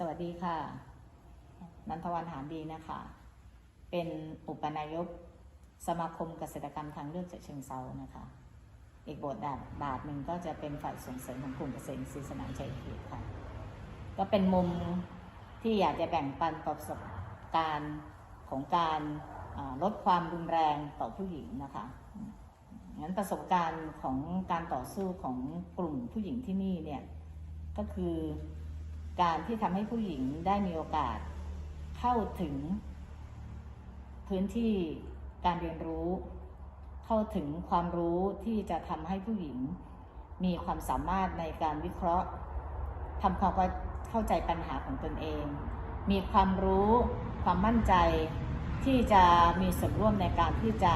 สวัสดีค่ะ นันทวันหารดีนะคะ เป็นอุปนายกสมาคมเกษตรกรรมทางเลือกจากเชิงเซานะคะ อีกบทบาทบาทหนึ่งก็จะเป็นฝ่ายส่งเสริมของกลุ่มเกษตรอินทรีสนามชัยเขตค่ะ ก็เป็นมุมที่อยากจะแบ่งปันประสบการณ์ของการลดความรุนแรงต่อผู้หญิงนะคะงั้นประสบการณ์ของการต่อสู้ของกลุ่มผู้หญิงที่นี่เนี่ยก็คือ การที่ทำให้ผู้หญิงได้มีโอกาสเข้าถึง พื้นที่การเรียนรู้ เข้าถึงความรู้ที่จะทำให้ผู้หญิง มีความสามารถในการวิเคราะห์ทำความเข้าใจปัญหาของตนเอง มีความรู้ความมั่นใจที่จะมีส่วนร่วมในการที่จะ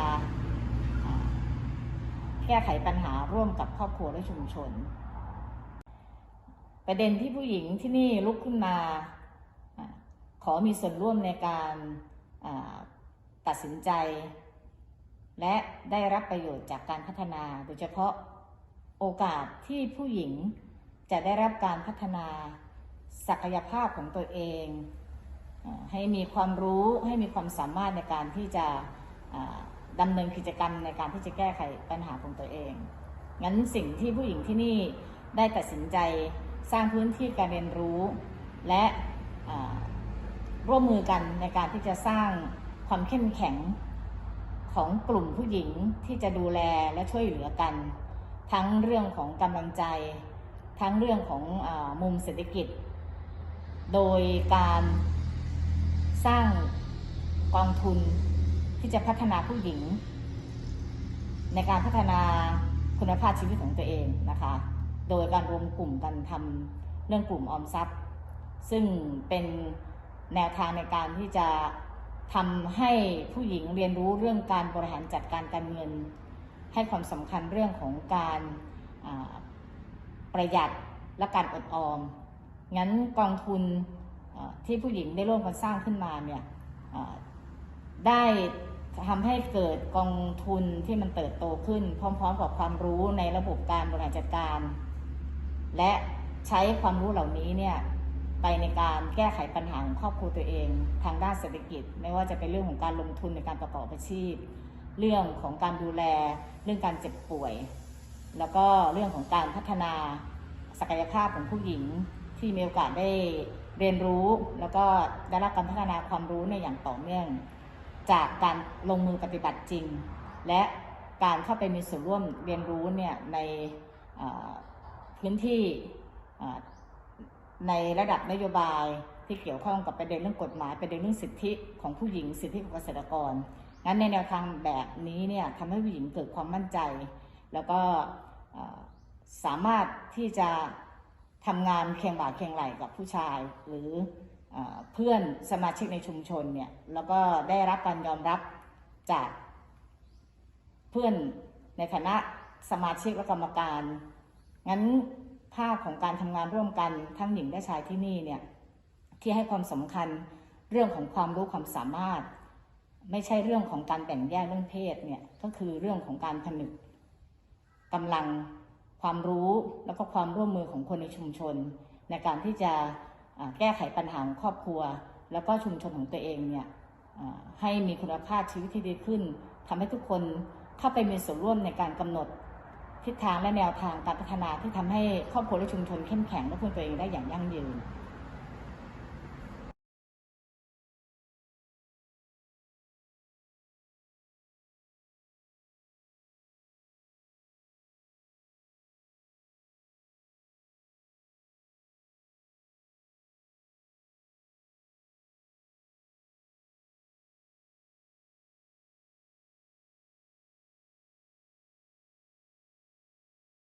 แก้ไขปัญหาร่วมกับครอบครัวและชุมชน ประเด็นที่ผู้หญิงที่นี่ลุกขึ้นมา ขอมีส่วนร่วมในการตัดสินใจ และได้รับประโยชน์จากการพัฒนา โดยเฉพาะโอกาสที่ผู้หญิงจะได้รับการพัฒนาศักยภาพของตัวเอง ให้มีความรู้ให้มีความสามารถในการที่จะดำเนินกิจกรรมในการที่จะแก้ไขปัญหาของตัวเอง งั้นสิ่งที่ผู้หญิงที่นี่ได้ตัดสินใจ สร้างพื้นที่การเรียนรู้ และร่วมมือกันในการที่จะสร้างความเข้มแข็งของกลุ่มผู้หญิงที่จะดูแลและช่วยเหลือกัน ทั้งเรื่องของกำลังใจ ทั้งเรื่องของอมุมเศรษฐกิจ โดยการสร้างกองทุนที่จะพัฒนาผู้หญิง ในการพัฒนาคุณภาพชีวิตของตัวเองนะคะ โดยการรวมกลุ่มกันทำเรื่องกลุ่มออมทรัพย์ ซึ่งเป็นแนวทางในการที่จะทำให้ผู้หญิงเรียนรู้เรื่องการบริหารจัดการการเงิน ให้ความสำคัญเรื่องของการประหยัดและการอดออม งั้นกองทุนที่ผู้หญิงได้ร่วมกันสร้างขึ้นมาเนี่ยได้ทำให้เกิดกองทุนที่มันเติบโตขึ้น พร้อม ๆ กับความรู้ในระบบการบริหารจัดการ และใช้ความรู้เหล่านี้เนี่ยไปในการแก้ไขปัญหาของครอบครัวตัวเอง ทางด้านเศรษฐกิจ ไม่ว่าจะเป็นเรื่องของการลงทุนในการประกอบอาชีพ เรื่องของการดูแล เรื่องการเจ็บป่วย แล้วก็เรื่องของการพัฒนาศักยภาพของผู้หญิงที่มีโอกาสได้เรียนรู้ แล้วก็ได้รับการพัฒนาความรู้ในอย่างต่อเนื่อง จากการลงมือปฏิบัติจริง และการเข้าไปมีส่วนร่วมเรียนรู้เนี่ยใน พื้นที่ในระดับนโยบายที่เกี่ยวข้องกับประเด็นเรื่องกฎหมายประเด็นเรื่องสิทธิของผู้หญิงสิทธิของเกษตรกรงั้นในแนวทางแบบนี้เนี่ยทำให้ผู้หญิงเกิดความมั่นใจ แล้วก็สามารถที่จะทำงานเคียงบ่าเคียงไหลกับผู้ชาย หรือเออเพื่อนสมาชิกในชุมชนเนี่ยแล้วก็ได้รับการยอมรับจากเพื่อนในฐานะสมาชิกและกรรมการ งั้นภาพของการทำงานร่วมกันทั้งหญิงและชายที่นี่เนี่ยที่ให้ความสำคัญเรื่องของความรู้ความสามารถ ไม่ใช่เรื่องของการแบ่งแยกเรื่องเพศเนี่ยก็คือเรื่องของการผนึกกำลังความรู้แล้วก็ความร่วมมือของคนในชุมชน ในการที่จะแก้ไขปัญหาของครอบครัว แล้วก็ชุมชนของตัวเองเนี่ยให้มีคุณภาพชีวิตที่ดีขึ้นทำให้ทุกคนเข้าไปมีส่วนร่วมในการกำหนด ทิศทางและแนวทางการพัฒนาที่ทำให้ครอบครัวและชุมชนเข้มแข็งและพึ่งตัวเองได้อย่างยั่งยืน